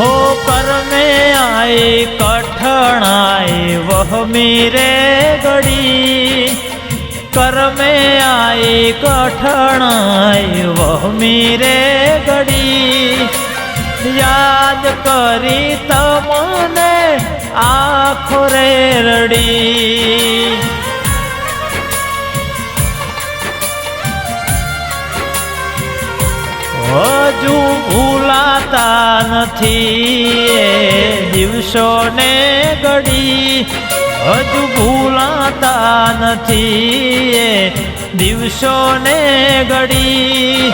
હો કરને આય કઠણાય વહમી રે ગડી. કરમે આય કઠણાય વહમી રે ગડી. યાદ કરી તમને આખો રે રડી હજુ ભૂલાતા નથી એ દિવસોને ઘડી. હજુ ભૂલાતા નથી એ દિવસોને ઘડી.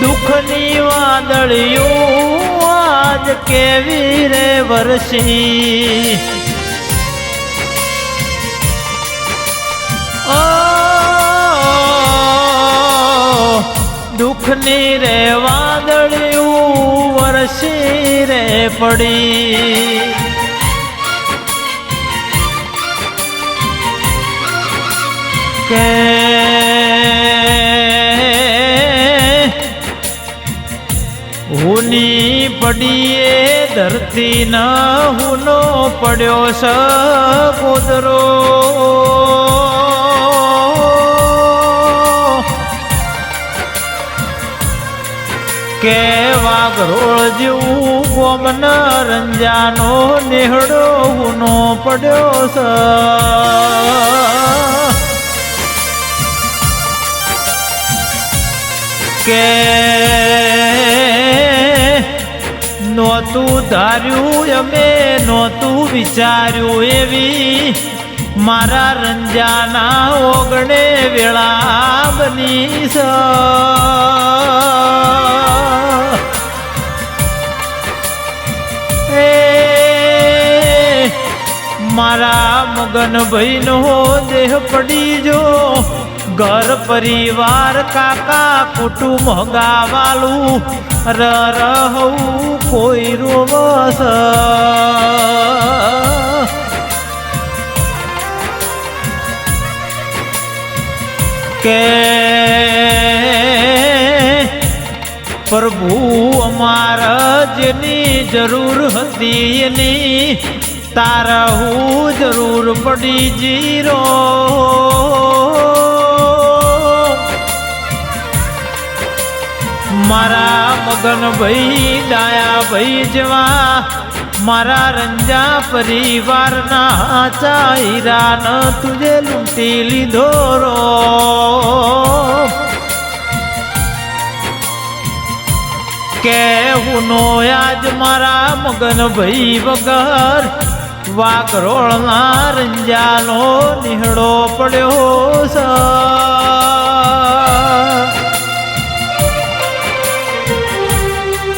દુઃખની વાદળિયું આજ કેવી રે વરસી? ઓ દુઃખની રે વાદળિયું વરસી રે પડી. કે હુની પડીએ ધરતી ના હુનો પડ્યો સ કુદરો. કે વાઘરોળ જેવું ગોમન રંજાનો નેહડો હુનો પડ્યો સ. કે નહોતું ધાર્યું, અમે નહોતું વિચાર્યું એવી મારા રંજાના ઓગણે વેળા બની સ. મારા મગન ભાઈનો દેહ પડી જો ઘર પરિવાર કાકા કુટુંબ ગાવાલું રહું કોઈ રોવસ. કે પ્રભુ અમારા જેની જરૂર હતી એની તારા હું જરૂર પડી જીરો. મારા મગન ભાઈ, ડાયા ભાઈ જવા, મારા રંજા પરિવારના ચાઈરાન તુજે લૂંટી લીધો રો. કે હુનો આજ મારા મગન ભાઈ વગર વાઘરોળના રંજાનો નિહળો પડ્યો સ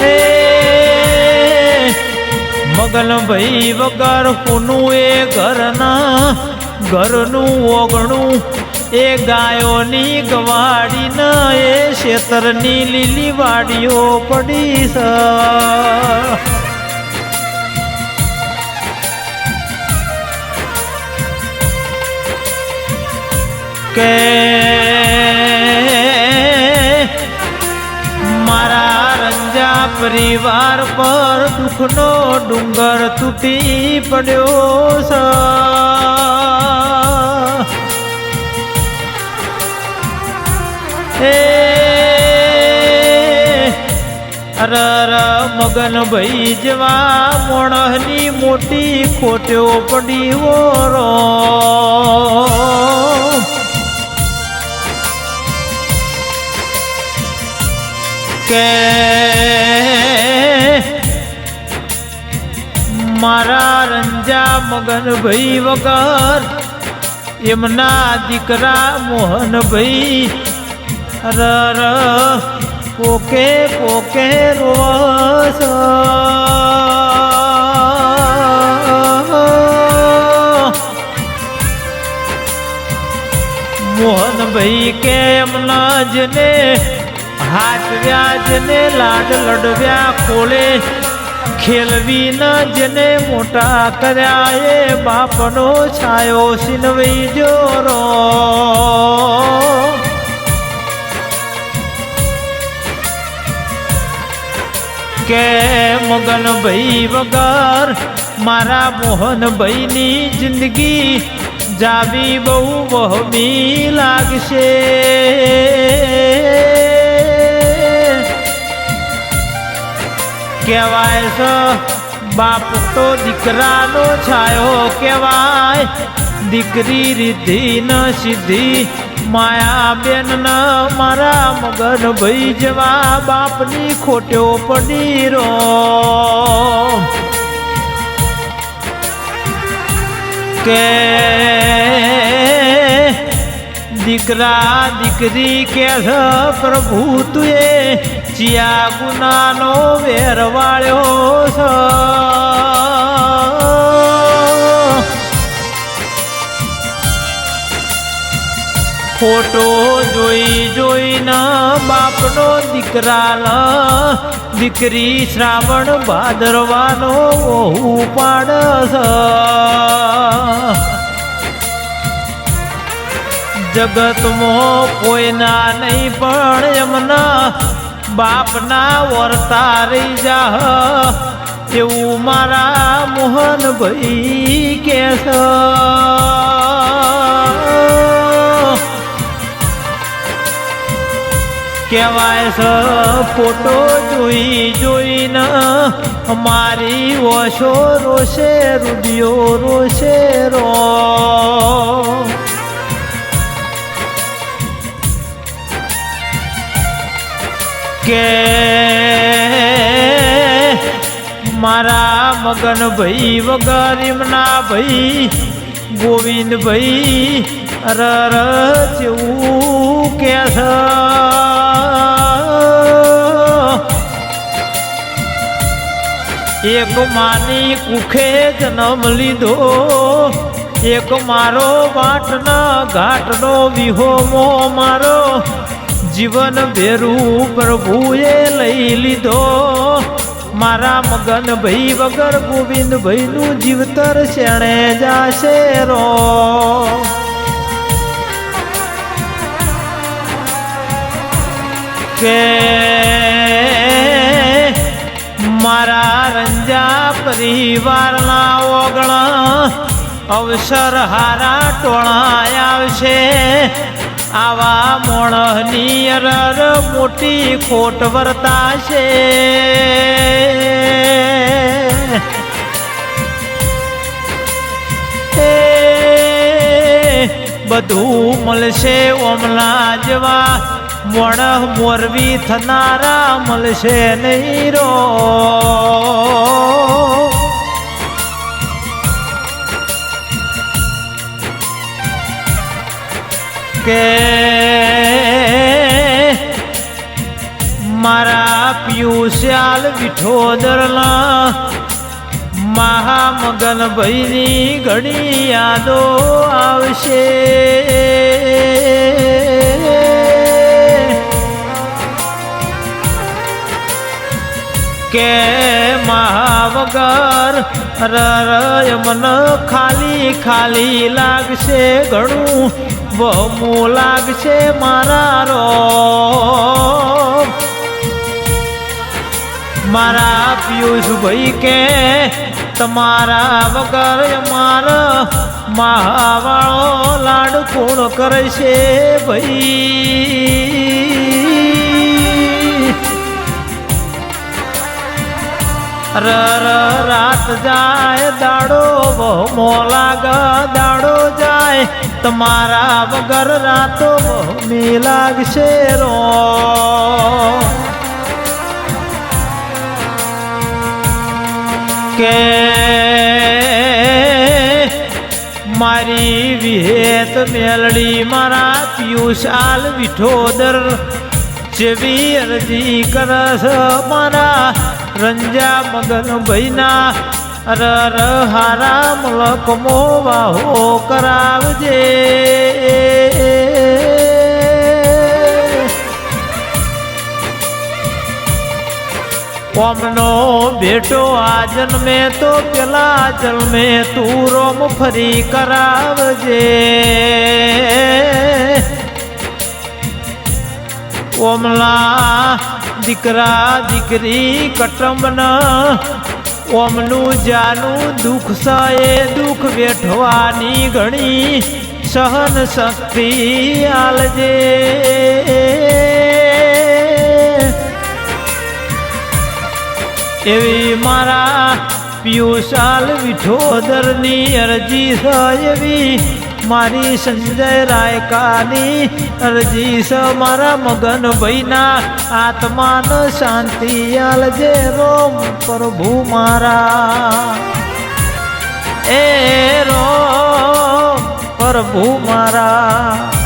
એ મગન ભાઈ વગર હુનું એ ઘરના, ઘરનું ઓગણું, એ ગાયોની ગવાડી ન, એ શેતરની લીલી વાડીઓ પડી સ કે મારા રંજા પરિવાર પર દુઃખનો ડુંગર તૂટી પડ્યો છે. અરર મગન ભાઈ જેવા મોણહની મોટી ખોટ્યો પડી ઓરો. કે મારા રંજા મગન ભાઈ વગર એમના દીકરા મોહનભાઈ રર પોકે પોકે રોસ મોહનભાઈ કે એમના જને હાથ વ્યાજને લાડ લડવ્યા ખોળે ખેલવી ન જેને મોટા કર્યા એ બાપનો છાયો સિનવી જોરો. કે મગન ભાઈ વગર મારા મોહન ભાઈની જિંદગી જાવી બહુ વહમી લાગશે? કહેવાય છે, બાપ તો દીકરાનો છાયો કહેવાય. દીકરી રીધિ ન સિદ્ધિ માયા બેન ન મારા મગન ભાઈ જવા બાપની ખોટ્યો પડી રો કે દીકરા દીકરી કે પ્રભુ તુએ ચિયા ગુનાનો વેર વાળ્યો છ. ફોટો જોઈ જોઈને બાપનો દીકરા દીકરી શ્રાવણ ભાદરવાનો ઓહુ પાડસ. જગતમાં કોઈના નહીં, પણ એમના બાપના વર્તા રહી જા એવું મારા મોહનભાઈ કે કહેવાય છે ફોટો જોઈ જોઈને મારી ઓછો રોશે રૂડિયો રોશે રો. કે મારા મગન ભાઈ વગર એમના ભાઈ ગોવિંદ ભાઈ રર જેવું કે એક માની કુખે જન્મ લીધો, એક મારો વાટના ઘાટનો વિહોમો મારો. જીવન ભેરું પ્રભુએ લઈ લીધો. મારા મગન ભાઈ વગર ગોવિંદ ભાઈ નું જીવતર શેણે જાશે રો. કે મારા રંજા પરિવારના ઓગણ અવસર હારા ટોળા આવશે. આવા મોણની અરર મોટી ખોટ વર્તાશે. બધું મળશે ઓમલા જેવા મોણ મોરવી થનારા મળશે નહીં રો. કે મારા પિયુશ્યાલ વિઠોદરના મહામગન ભાઈની ઘણી યાદો આવશે. કે મહાવગર રય મન ખાલી ખાલી લાગશે ઘણું બહુ લાગશે મારા રો. મારા પિયુષ ભાઈ કે તમારા વગર મારા મહાવાળો લાડ કોણ કરે છે ભાઈ? ર ર, રાત જાય, દાડો બહુ લાગ, દાડો જાય તમારા વગર રાતો બહુ લાગશે રો કે મારી વિહેત મેલડી મારા પિયુષાલ વિઠોદર જેવી અરજી કરસ મારા રંજા મગન ભાઈના રર હારા મલકમો મોવાહો કરાવજે. કોમનો બેટો આ જન્મે તો પેલા જન્મે તું રોમ ફરી કરાવજે. ઓમલા દીકરા દીકરી કટંબન ઓમનું જાનું દુઃખ સએ દુઃખ વેઠવાની ઘણી સહન શક્તિ આલજે. એવી મારા પિયુષાલ વિઠોદરની અરજી છે એવી મારી સંજય રાયકાની અરજી સ મારા મગન ભાઈના આત્માન શાંતિ આલજે રોમ પ્રભુ મારા. એ રોમ પ્રભુ મારા.